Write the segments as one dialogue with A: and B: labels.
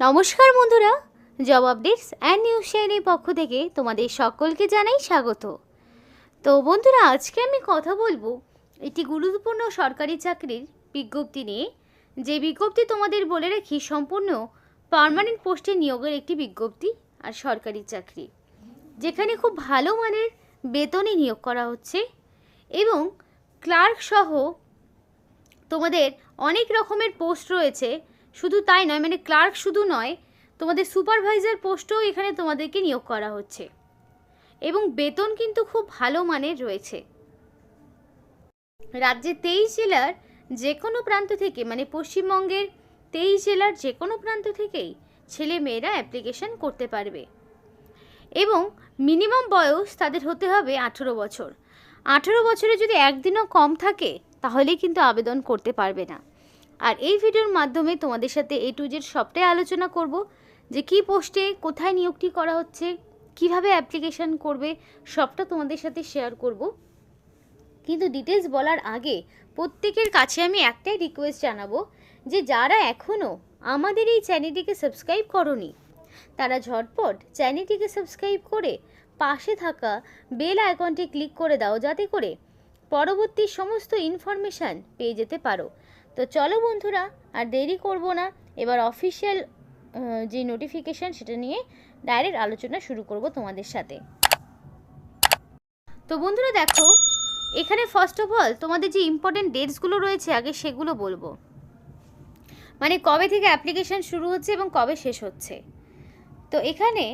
A: নমস্কার বন্ধুরা, job updates and news চ্যানেলের পক্ষ থেকে তোমাদের সকলকে জানাই স্বাগত। তো বন্ধুরা, আজকে আমি কথা বলব একটি গুরুত্বপূর্ণ সরকারি চাকরির বিজ্ঞপ্তি নিয়ে। যে বিজ্ঞপ্তি তোমাদের বলে রাখি, সম্পূর্ণ পার্মানেন্ট পোস্টে নিয়োগের একটি বিজ্ঞপ্তি আর সরকারি চাকরি। যেখানে খুব ভালো মানের বেতনে নিয়োগ করা হচ্ছে এবং ক্লার্ক সহ তোমাদের অনেক রকমের পোস্ট রয়েছে। শুধু তাই নয় মানে ক্লার্ক শুধু নয়, তোমাদের সুপারভাইজার পোস্টও এখানে তোমাদেরকে নিয়োগ করা হচ্ছে। এবং বেতন কিন্তু খুব ভালো মানের রয়েছে। রাজ্যে তেইশ জেলার যে কোনো প্রান্ত থেকে মানে পশ্চিমবঙ্গের তেইশ জেলার যে কোনো প্রান্ত থেকেই ছেলে মেয়েরা অ্যাপ্লিকেশন করতে পারবে। এবং মিনিমাম বয়স তাদের হতে হবে আঠেরো বছর। আঠেরো বছরে যদি একদিনও কম থাকে, তাহলেই কিন্তু আবেদন করতে পারবে না। আর এই ভিডিওর মাধ্যমে তোমাদের সাথে এ টু জেড সবটাই আলোচনা করব, যে কী পোস্টে কোথায় নিয়োগটি করা হচ্ছে, কীভাবে অ্যাপ্লিকেশন করবে, সবটা তোমাদের সাথে শেয়ার করব। কিন্তু ডিটেলস বলার আগে প্রত্যেকের কাছে আমি একটাই রিকোয়েস্ট জানাব, যে যারা এখনও আমাদের এই চ্যানেলটিকে সাবস্ক্রাইব করনি, তারা ঝটপট চ্যানেলটিকে সাবস্ক্রাইব করে পাশে থাকা বেল আইকনটি ক্লিক করে দাও, যাতে করে পরবর্তী সমস্ত ইনফরমেশান পেয়ে যেতে পারো। তো চলো বন্ধুরা, আর দেরি করব না। এবার অফিসিয়াল যে নোটিফিকেশান সেটা নিয়ে ডাইরেক্ট আলোচনা শুরু করব তোমাদের সাথে। তো বন্ধুরা দেখো, এখানে ফার্স্ট অফ অল তোমাদের যে ইম্পর্টেন্ট ডেটসগুলো রয়েছে, আগে সেগুলো বলব। মানে কবে থেকে অ্যাপ্লিকেশান শুরু হচ্ছে এবং কবে শেষ হচ্ছে। তো এখানে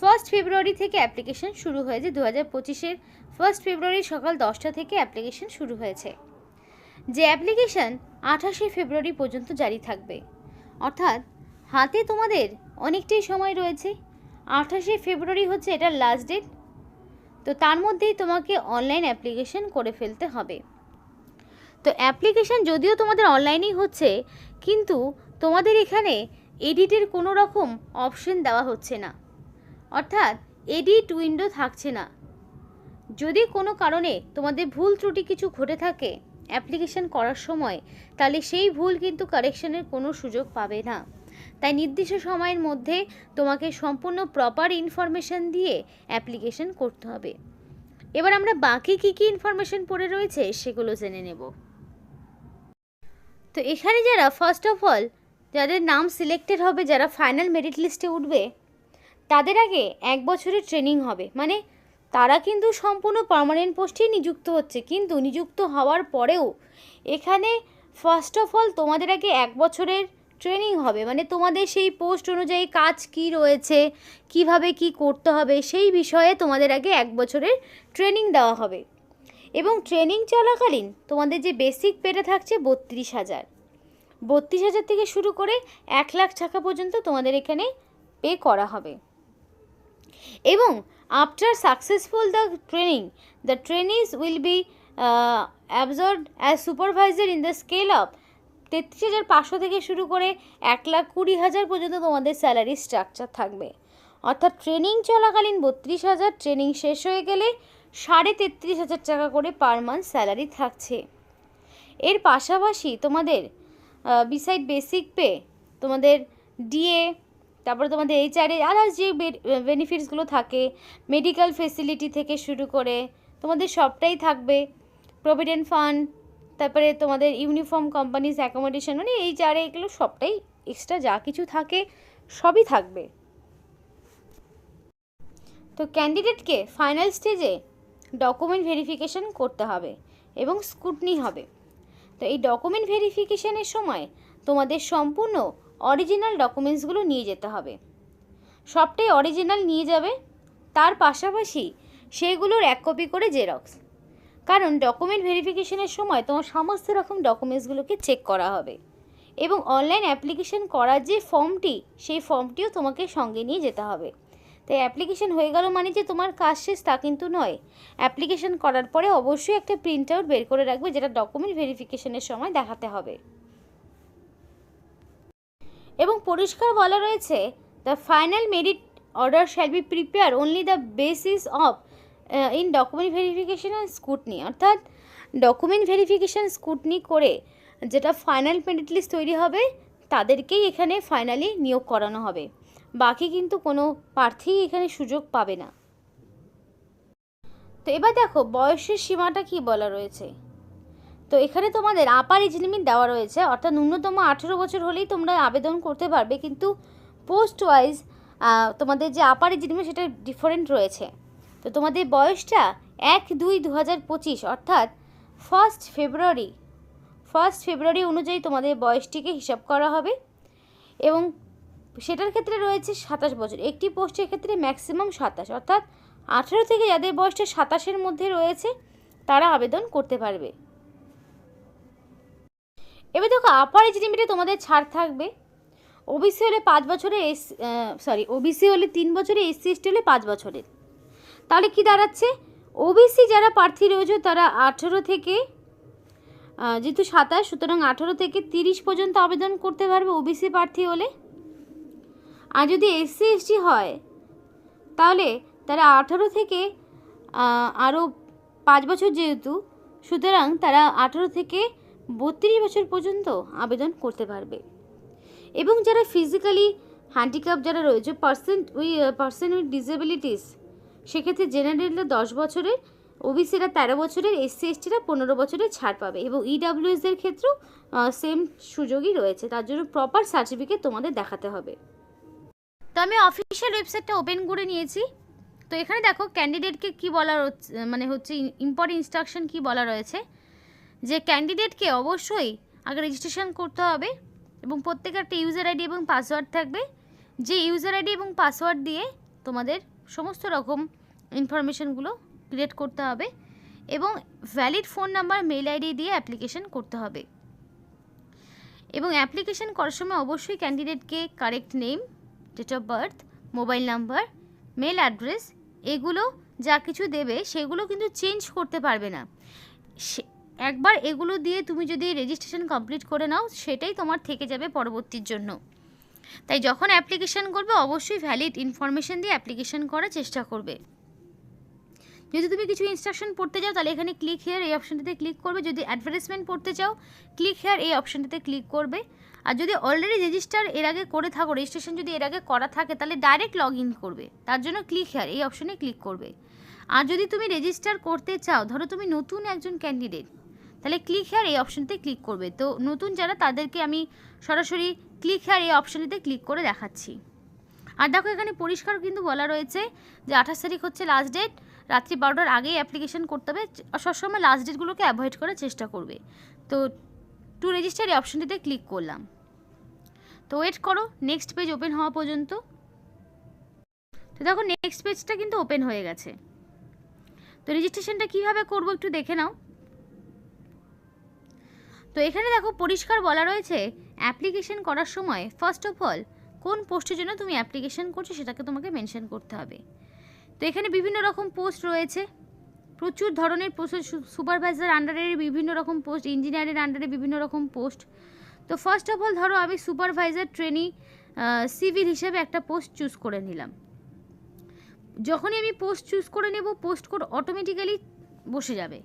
A: ফার্স্ট ফেব্রুয়ারি থেকে অ্যাপ্লিকেশন শুরু হয়েছে দু হাজার পঁচিশের ফার্স্ট ফেব্রুয়ারি সকাল দশটা থেকে অ্যাপ্লিকেশন শুরু হয়েছে। যে অ্যাপ্লিকেশন আঠাশে ফেব্রুয়ারি পর্যন্ত জারি থাকবে। অর্থাৎ হাতে তোমাদের অনেকটাই সময় রয়েছে। আঠাশে ফেব্রুয়ারি হচ্ছে এটার লাস্ট ডেট তো তার মধ্যেই তোমাকে অনলাইন অ্যাপ্লিকেশন করে ফেলতে হবে। তো অ্যাপ্লিকেশন যদিও তোমাদের অনলাইনেই হচ্ছে, কিন্তু তোমাদের এখানে এডিটের কোনো রকম অপশন দেওয়া হচ্ছে না। অর্থাৎ এডিট উইন্ডো থাকছে না। যদি কোনো কারণে তোমাদের ভুল ত্রুটি কিছু ঘটে থাকে অ্যাপ্লিকেশন করার সময়, তাহলে সেই ভুল কিন্তু কারেকশনের কোনো সুযোগ পাবে না। তাই নির্দিষ্ট সময়ের মধ্যে তোমাকে সম্পূর্ণ প্রপার ইনফরমেশন দিয়ে অ্যাপ্লিকেশন করতে হবে। এবার আমরা বাকি কী কী ইনফরমেশন পড়ে রয়েছে সেগুলো জেনে নেব। তো এখানে যারা ফার্স্ট অফ অল যাদের নাম সিলেক্টেড হবে, যারা ফাইনাল মেরিট লিস্টে উঠবে, তাদের আগে এক বছরের ট্রেনিং হবে। মানে তারা কিন্তু সম্পূর্ণ পার্মানেন্ট পোস্টেই নিযুক্ত হচ্ছে। কিন্তু নিযুক্ত হওয়ার পরেও এখানে ফার্স্ট অফ অল তোমাদের আগে এক বছরের ট্রেনিং হবে। মানে তোমাদের সেই পোস্ট অনুযায়ী কাজ কি রয়েছে, কীভাবে কি করতে হবে, সেই বিষয়ে তোমাদের আগে এক বছরের ট্রেনিং দেওয়া হবে। এবং ট্রেনিং চলাকালীন তোমাদের যে বেসিক পেটা থাকছে বত্রিশ হাজার। বত্রিশ হাজার থেকে শুরু করে এক লাখ টাকা পর্যন্ত তোমাদের এখানে পে করা হবে। এবং after successful the training the trainees will be absorbed as supervisor in the scale of তেত্রিশ হাজার পাঁচশো থেকে শুরু করে এক লাখ কুড়ি হাজার পর্যন্ত তোমাদের স্যালারি স্ট্রাকচার থাকবে। অর্থাৎ ট্রেনিং চলাকালীন বত্রিশ হাজার ট্রেনিং শেষ হয়ে গেলে সাড়ে তেত্রিশ হাজার টাকা করে পার মান্থ স্যালারি থাকছে। এর পাশাপাশি তোমাদের বিসাইড বেসিক পে তোমাদের ডিএ তারপরে তোমাদের এইচআরএ আদার্স যে বেনিফিটসগুলো থাকে মেডিকেল ফেসিলিটি থেকে শুরু করে, তোমাদের সবটাই থাকবে। প্রভিডেন্ট ফান্ড তারপরে তোমাদের ইউনিফর্ম কোম্পানিজ অ্যাকোমোডেশন মানে এইচআরএ এগুলো সবটাই এক্সট্রা যা কিছু থাকে, সবই থাকবে। তো ক্যান্ডিডেটকে ফাইনাল স্টেজে ডকুমেন্ট ভেরিফিকেশন করতে হবে এবং স্কুটনি হবে। তো এই ডকুমেন্ট ভেরিফিকেশনের সময় তোমাদের সম্পূর্ণ অরিজিনাল ডকুমেন্টসগুলো নিয়ে যেতে হবে। সবটাই অরিজিনাল নিয়ে যাবে, তার পাশাপাশি সেগুলোর এক কপি করে জেরক্স কারণ ডকুমেন্ট ভেরিফিকেশনের সময় তোমার সমস্ত রকম ডকুমেন্টসগুলোকে চেক করা হবে। এবং অনলাইন অ্যাপ্লিকেশন করার যে ফর্মটি সেই ফর্মটিও তোমাকে সঙ্গে নিয়ে যেতে হবে। তাই অ্যাপ্লিকেশন হয়ে গেল মানে যে তোমার কাজ শেষ তা কিন্তু নয়। অ্যাপ্লিকেশন করার পরে অবশ্যই একটা প্রিন্ট আউট বের করে রাখবে, যেটা ডকুমেন্ট ভেরিফিকেশনের সময় দেখাতে হবে। এবং পরিষ্কার বলা রয়েছে the final merit order shall be prepare only the basis of in document verification and scrutiny অর্থাৎ ডকুমেন্ট ভেরিফিকেশান স্কুটনি করে যেটা ফাইনাল মেরিট লিস্ট তৈরি হবে, তাদেরকেই এখানে ফাইনালি নিয়োগ করানো হবে। বাকি কিন্তু কোনো প্রার্থী এখানে সুযোগ পাবে না। তো এবার দেখো, বয়সের সীমাটা কি বলা রয়েছে? তো এখানে তোমাদের আপার এজ লিমিট দেওয়া রয়েছে, অর্থাৎ ন্যূনতম আঠেরো বছর হলেই তোমরা আবেদন করতে পারবে, কিন্তু পোস্ট ওয়াইজ তোমাদের যে আপার এজ লিমিট সেটা ডিফারেন্ট রয়েছে। তো তোমাদের বয়সটা এক দুই দু হাজার পঁচিশ, অর্থাৎ ফার্স্ট ফেব্রুয়ারি ফার্স্ট ফেব্রুয়ারি অনুযায়ী তোমাদের বয়সটিকে হিসাব করা হবে এবং সেটার ক্ষেত্রে রয়েছে সাতাশ বছর। একটি পোস্টের ক্ষেত্রে ম্যাক্সিমাম সাতাশ, অর্থাৎ আঠেরো থেকে যাদের বয়সটা সাতাশের মধ্যে রয়েছে, তারা আবেদন করতে পারবে। এবার দেখো আপার এজ লিমিটে তোমাদের ছাড় থাকবে। ওবিসি হলে পাঁচ বছরের এস সরি ওবিসি হলে তিন বছরের এসসি এসটি হলে পাঁচ বছরের। তাহলে কি দাঁড়াচ্ছে? ওবিসি যারা প্রার্থী রয়েছে, তারা আঠেরো থেকে যেহেতু সাতাশ, সুতরাং আঠেরো থেকে তিরিশ পর্যন্ত আবেদন করতে পারবে ওবিসি প্রার্থী হলে। আর যদি এসসি এসটি হয়, তাহলে তারা আঠারো থেকে আরও পাঁচ বছর যেহেতু, সুতরাং তারা আঠারো থেকে বত্রিশ বছর পর্যন্ত আবেদন করতে পারবে। এবং যারা ফিজিক্যালি হ্যান্ডিক্যাপ যারা রয়েছে percent we person with disabilities সেক্ষেত্রে জেনারেলরা দশ বছরের ওবিসিরা তেরো বছরের এসসি এসটিরা পনেরো বছরের ছাড় পাবে এবং ইডাব্লিউএসদের ক্ষেত্রেও সেম সুযোগই রয়েছে। তার জন্য প্রপার সার্টিফিকেট তোমাদের দেখাতে হবে। তো আমি অফিসিয়াল ওয়েবসাইটটা ওপেন করে নিয়েছি। তো এখানে দেখো ক্যান্ডিডেটকে কি বলা মানে হচ্ছে ইম্পর্টেন্ট ইনস্ট্রাকশন কি বলা রয়েছে। যে ক্যান্ডিডেটকে অবশ্যই আগে রেজিস্ট্রেশন করতে হবে এবং প্রত্যেকের একটা ইউজার আইডি এবং পাসওয়ার্ড থাকবে। যে ইউজার আইডি এবং পাসওয়ার্ড দিয়ে তোমাদের সমস্ত রকম ইনফরমেশনগুলো ক্রিয়েট করতে হবে এবং valid phone number mail ID দিয়ে অ্যাপ্লিকেশন করতে হবে। এবং অ্যাপ্লিকেশন করার সময় অবশ্যই ক্যান্ডিডেটকে correct name date of birth mobile number mail address এগুলো যা কিছু দেবে সেগুলো কিন্তু চেঞ্জ করতে পারবে না। একবার এগুলো দিয়ে তুমি যদি রেজিস্ট্রেশন কমপ্লিট করে নাও, সেটাই তোমার থেকে যাবে পরবর্তীর জন্য। তাই যখন অ্যাপ্লিকেশন করবে, অবশ্যই ভ্যালিড ইনফরমেশন দিয়ে অ্যাপ্লিকেশন করার চেষ্টা করবে। যদি তুমি কিছু ইনস্ট্রাকশন পড়তে চাও তাহলে এখানে ক্লিক হেয়ার এই অপশনটাতে ক্লিক করবে। যদি অ্যাডভার্টাইজমেন্ট পড়তে চাও ক্লিক হেয়ার এই অপশনটাতে ক্লিক করবে। আর যদি অলরেডি রেজিস্টার এর আগে করে থাকো রেজিস্ট্রেশন যদি এর আগে করা থাকে, তাহলে ডাইরেক্ট লগ ইন করবে। তার জন্য ক্লিক হেয়ার এই অপশনে ক্লিক করবে। আর যদি তুমি রেজিস্টার করতে চাও, ধরো তুমি নতুন একজন ক্যান্ডিডেট তাহলে ক্লিক হেয়ার এই অপশনতে ক্লিক করবে। তো নতুন যারা তাদেরকে আমি সরাসরি ক্লিক হেয়ার এই অপশনটিতে ক্লিক করে দেখাচ্ছি। আর দেখো এখানে পরিষ্কার কিন্তু বলা রয়েছে যে আঠাশ তারিখ হচ্ছে লাস্ট ডেট রাত্রি বারোটার আগেই অ্যাপ্লিকেশন করতে হবে, সবসময় লাস্ট ডেটগুলোকে অ্যাভয়েড করার চেষ্টা করবে। তো টু রেজিস্টার এই অপশনটিতে ক্লিক করলাম। তো ওয়েট করো নেক্সট পেজ ওপেন হওয়া পর্যন্ত। তো দেখো নেক্সট পেজটা কিন্তু ওপেন হয়ে গেছে। তো রেজিস্ট্রেশনটা কীভাবে করব একটু দেখে নাও। তো এখানে দেখো পরিষ্কার বলা রয়েছে অ্যাপ্লিকেশন করার সময় ফার্স্ট অফ অল কোন পোস্টের জন্য তুমি অ্যাপ্লিকেশন করছ সেটাকে তোমাকে মেনশন করতে হবে। তো এখানে বিভিন্ন রকম পোস্ট রয়েছে, প্রচুর ধরনের পোস্ট সুপারভাইজার আন্ডারে বিভিন্ন রকম পোস্ট ইঞ্জিনিয়ারের আন্ডারে বিভিন্ন রকম পোস্ট তো ফার্স্ট অফ অল ধরো আমি সুপারভাইজার ট্রেনি সিভিল হিসেবে একটা পোস্ট চুজ করে নিলাম। যখনই আমি পোস্ট চুজ করে নেব পোস্ট কোড অটোমেটিক্যালি বসে যাবে।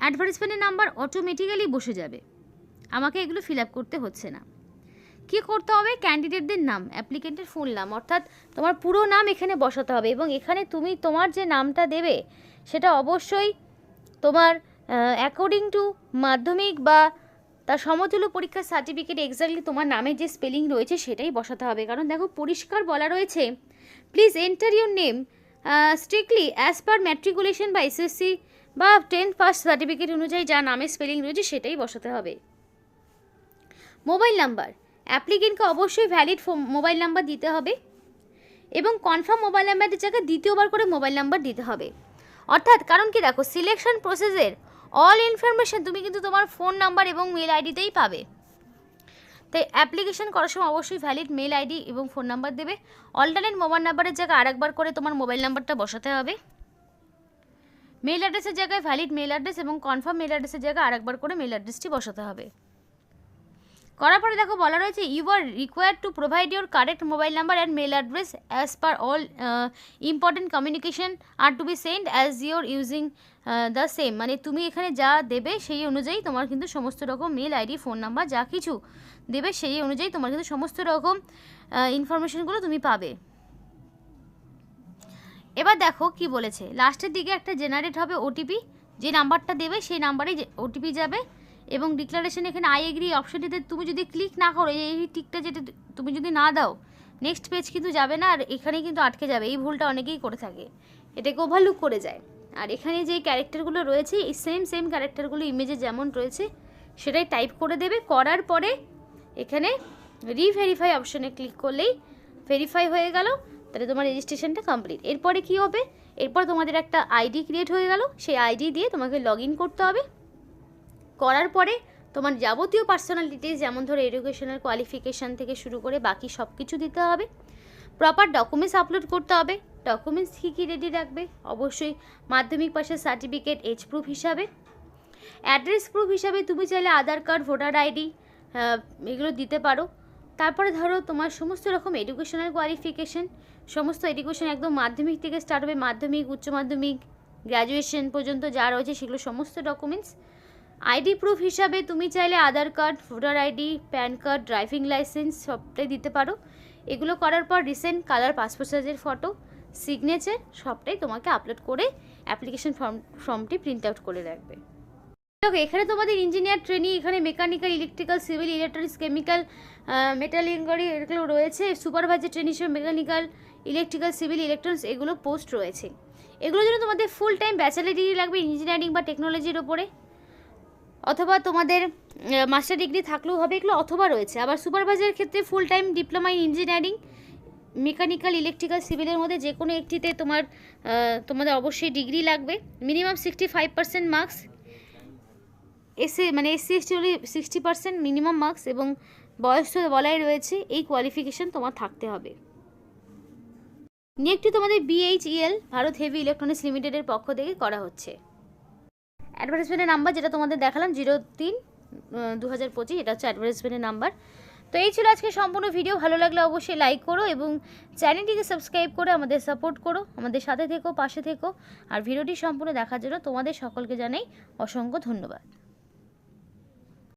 A: অ্যাডভার্টাইজমেন্টের নাম্বার অটোমেটিক্যালি বসে যাবে। আমাকে এগুলো ফিল আপ করতে হচ্ছে না। কী করতে হবে? ক্যান্ডিডেটদের নাম অ্যাপ্লিকেন্টের ফুল নাম, অর্থাৎ তোমার পুরো নাম এখানে বসাতে হবে এবং এখানে তুমি তোমার যে নামটা দেবে, সেটা অবশ্যই তোমার অ্যাকর্ডিং টু মাধ্যমিক বা তার সমতুল্য পরীক্ষার সার্টিফিকেট এক্স্যাক্টলি তোমার নামের যে স্পেলিং রয়েছে, সেটাই বসাতে হবে। কারণ দেখো, পরিষ্কার বলা রয়েছে please enter your name strictly as per matriculation বা এসএসসি বা টেন পাস সার্টিফিকেট অনুযায়ী যা নামের স্পেলিং রয়েছে সেটাই বসাতে হবে। মোবাইল নাম্বার অ্যাপ্লিকেন্টকে অবশ্যই ভ্যালিড মোবাইল নাম্বার দিতে হবে এবং কনফার্ম মোবাইল নাম্বারের জায়গায় দ্বিতীয়বার করে মোবাইল নাম্বার দিতে হবে। অর্থাৎ কারণ কি দেখো সিলেকশন প্রসেসের অল ইনফরমেশন তুমি কিন্তু তোমার ফোন নাম্বার এবং মেল আইডিতেই পাবে। তাই অ্যাপ্লিকেশন করার সময় অবশ্যই ভ্যালিড মেল আইডি এবং ফোন নাম্বার দেবে। অল্টারনেট মোবাইল নাম্বারের জায়গায় আরেকবার করে তোমার মোবাইল নাম্বারটা বসাতে হবে। মেল অ্যাড্রেসের জায়গায় ভ্যালিড মেল অ্যাড্রেস এবং কনফার্ম মেল অ্যাড্রেসের জায়গায় আরেকবার করে মেল অ্যাড্রেসটি বসাতে হবে। করার পরে দেখো বলা রয়েছে you are required to provide your correct mobile number and mail address as per all important communication are to be send as your using the same মানে তুমি এখানে যা দেবে সেই অনুযায়ী তোমার কিন্তু সমস্ত রকম মেল আইডি ফোন নাম্বার যা কিছু দেবে সেই অনুযায়ী তোমার কিন্তু সমস্ত রকম ইনফরমেশনগুলো তুমি পাবে। এবার দেখো কি বলেছে। লাস্টের দিকে একটা জেনারেট হবে ওটিপি যে নাম্বারটা দেবে, সেই নাম্বারেই ওটিপি যাবে। এবং ডিক্লারেশন এখানে আই এগ্রি অপশনটিতে তুমি যদি ক্লিক না করো, এই টিকটা যেটা তুমি যদি না দাও নেক্সট পেজ কিন্তু যাবে না, আর এখানেই কিন্তু আটকে যাবে। এই ভুলটা অনেকেই করে থাকে। এটাকে ওভারলুক করে যায়। আর এখানে যে ক্যারেক্টারগুলো রয়েছে, এই সেম সেম ক্যারেক্টারগুলো ইমেজে যেমন রয়েছে, সেটাই টাইপ করে দেবে। করার পরে এখানে রিভেরিফাই অপশনে ক্লিক করলেই ভেরিফাই হয়ে গেল। তাহলে তোমার রেজিস্ট্রেশনটা কমপ্লিট এরপরে কি হবে? এরপর তোমাদের একটা আইডি ক্রিয়েট হয়ে গেল। সেই আইডি দিয়ে তোমাকে লগ করতে হবে। করার পরে তোমার যাবতীয় পার্সোনাল ডিটেলস যেমন ধরো এডুকেশনাল কোয়ালিফিকেশান থেকে শুরু করে বাকি সব কিছু দিতে হবে। প্রপার ডকুমেন্টস আপলোড করতে হবে। ডকুমেন্টস কী কী রেডি রাখবে? অবশ্যই মাধ্যমিক পাশের সার্টিফিকেট এজ প্রুফ হিসাবে। অ্যাড্রেস প্রুফ হিসাবে তুমি চাইলে আধার কার্ড ভোটার আইডি এগুলো দিতে পারো। তারপরে ধরো তোমার সমস্ত রকম এডুকেশনাল কোয়ালিফিকেশন সমস্ত এডুকেশন একদম মাধ্যমিক থেকে স্টার্ট হবে, মাধ্যমিক, উচ্চ মাধ্যমিক গ্র্যাজুয়েশন পর্যন্ত যা রয়েছে সেগুলো সমস্ত ডকুমেন্টস আইডি প্রুফ হিসাবে তুমি চাইলে Aadhaar card voter ID PAN card driving licence সবটাই দিতে পারো। এগুলো করার পর রিসেন্ট কালার পাসপোর্ট সাইজের ফটো সিগনেচার সবটাই তোমাকে আপলোড করে অ্যাপ্লিকেশন ফর্ম ফর্মটি প্রিন্ট আউট করে রাখবে। দেখো, এখানে তোমাদের ইঞ্জিনিয়ার ট্রেনিং এখানে mechanical electrical civil electronics chemical metallurgy এগুলো রয়েছে। সুপারভাইজার ট্রেনিং হিসেবে মেকানিক্যাল ইলেকট্রিক্যাল সিভিল ইলেকট্রনিক্স এগুলো পোস্ট রয়েছে। এগুলোর জন্য তোমাদের ফুল টাইম ব্যাচেলার ডিগ্রি লাগবে ইঞ্জিনিয়ারিং বা টেকনোলজির ওপরে। অথবা তোমাদের মাস্টার ডিগ্রি থাকলেও হবে, এগুলো অথবা রয়েছে। আবার সুপারভাইজারের ক্ষেত্রে full time diploma in engineering mechanical electrical সিভিলের মধ্যে যে কোনো একটিতে তোমার তোমাদের অবশ্যই ডিগ্রি লাগবে। Minimum sixty five percent marks এসে মানে এসসি, এসটি হলে সিক্সটি পার্সেন্ট মিনিমাম মার্কস এবং বয়স তো বলাই রয়েছে, এই কোয়ালিফিকেশন তোমার থাকতে হবে। নিয়োগটি তোমাদের বিএইচইএল ভারত হেভি ইলেকট্রনিক্স লিমিটেডের পক্ষ থেকে করা হচ্ছে। অ্যাডভার্টাইজমেন্টের নাম্বার যেটা তোমাদের দেখালাম জিরো তিন দু হাজার পঁচিশ, এটা হচ্ছে অ্যাডভার্টাইজমেন্টের নাম্বার তো এই ছিল আজকে সম্পূর্ণ ভিডিও ভালো লাগলে অবশ্যই লাইক করো এবং চ্যানেলটিকে সাবস্ক্রাইব করে আমাদের সাপোর্ট করো, আমাদের সাথে থেকো, পাশে থেকো, আর ভিডিওটি সম্পূর্ণ দেখার জন্য তোমাদের সকলকে জানাই অসংখ্য ধন্যবাদ।